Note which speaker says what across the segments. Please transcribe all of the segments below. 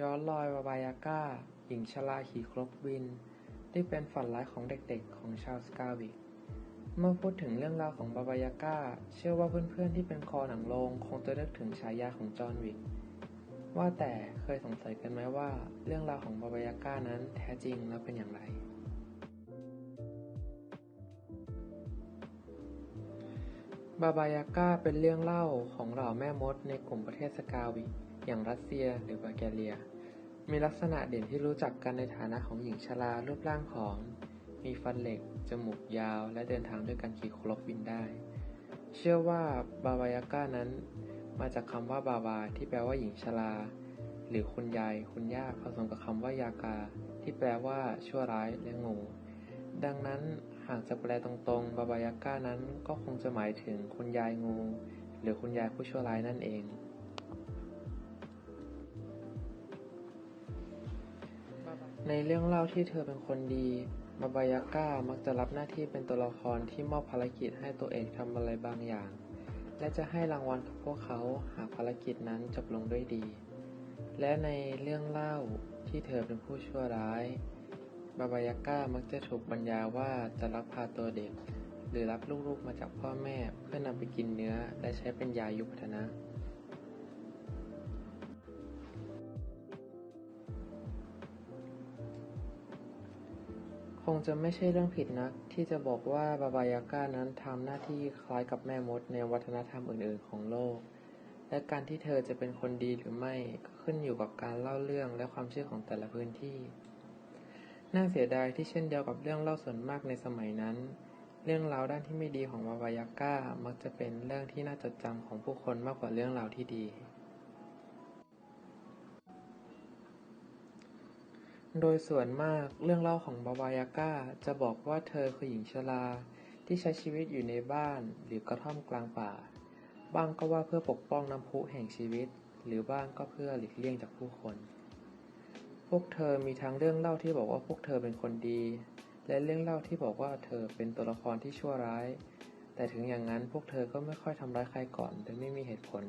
Speaker 1: ย้อนรอยวาบายาก้า หญิงชราขี่ครกบิน ที่เป็นฝันร้ายของเด็กๆ ของชาวสกาวิก เมื่อพูดถึงเรื่องราวของบาบายาก้า เชื่อว่าเพื่อนๆที่เป็นคอหนังโลงคงจะนึกถึงฉายาของจอห์นวิก ว่าแต่เคยสงสัยกันไหมว่า เรื่องราวของบาบายาก้านั้นแท้จริงแล้วเป็นอย่างไร บาบายาก้าเป็นเรื่องเล่าของเหล่าแม่มดในกลุ่มประเทศสกาวิก อย่างรัสเซียหรือบัลแกเรีย มีลักษณะเด่นที่รู้จักกันในฐานะของหญิงชรารูปร่างผอม มีฟันเหล็ก จมูกยาว และเดินทางด้วยการขี่ครกบินได้ เชื่อว่าบาบายาก้านั้น มาจากคำว่าบาบาที่แปลว่าหญิงชรา หรือคุณยาย คุณย่าผสมกับคำว่ายากา ที่แปลว่าชั่วร้ายและงู ดังนั้นหากจะแปลตรงๆ บาบายาก้านั้นก็คงจะหมายถึงคุณยายงู หรือคุณยายผู้ชั่วร้ายนั่นเอง ในเรื่องเล่าที่เธอเป็นคนดีบาบายาก้ามักจะรับหน้าที่เป็นตัวละครที่มอบภารกิจให้ตัวเองทำอะไรบางอย่าง และจะให้รางวัลกับพวกเขาหากภารกิจนั้นจบลงด้วยดี และในเรื่องเล่าที่เธอเป็นผู้ชั่วร้าย บาบายาก้ามักจะถูกบรรยายว่าจะลักพาตัวเด็ก หรือรับลูกๆมาจากพ่อแม่เพื่อนำไปกินเนื้อและใช้เป็นยายุบพัฒนะ คงจะไม่ใช่เรื่องผิดนัก ที่จะบอกว่าบาบายาก้านั้นทำหน้าที่คล้ายกับแม่มดในวัฒนธรรมอื่นๆของโลก และการที่เธอจะเป็นคนดีหรือไม่ก็ขึ้นอยู่กับการเล่าเรื่องและความเชื่อของแต่ละพื้นที่ น่าเสียดายที่เช่นเดียวกับเรื่องเล่าส่วนมากในสมัยนั้น เรื่องราวด้านที่ไม่ดีของบาบายาก้ามักจะเป็นเรื่องที่น่าจดจำของผู้คนมากกว่าเรื่องราวที่ดี โดยส่วนมากเรื่องเล่าของบาบายาก้าจะบอกว่าเธอคือหญิงชรา ที่ใช้ชีวิตอยู่ในบ้านหรือกระท่อมกลางป่า บ้างก็ว่าเพื่อปกป้องน้ำพุแห่งชีวิต หรือบ้างก็เพื่อหลีกเลี่ยงจากผู้คน พวกเธอมีทั้งเรื่องเล่าที่บอกว่าพวกเธอเป็นคนดี และเรื่องเล่าที่บอกว่าเธอเป็นตัวละครที่ชั่วร้าย แต่ถึงอย่างนั้นพวกเธอก็ไม่ค่อยทำร้ายใครก่อนโดยไม่มีเหตุผล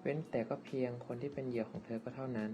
Speaker 1: เว้นแต่ก็เพียงคนที่เป็นเหยื่อของเธอก็เท่านั้น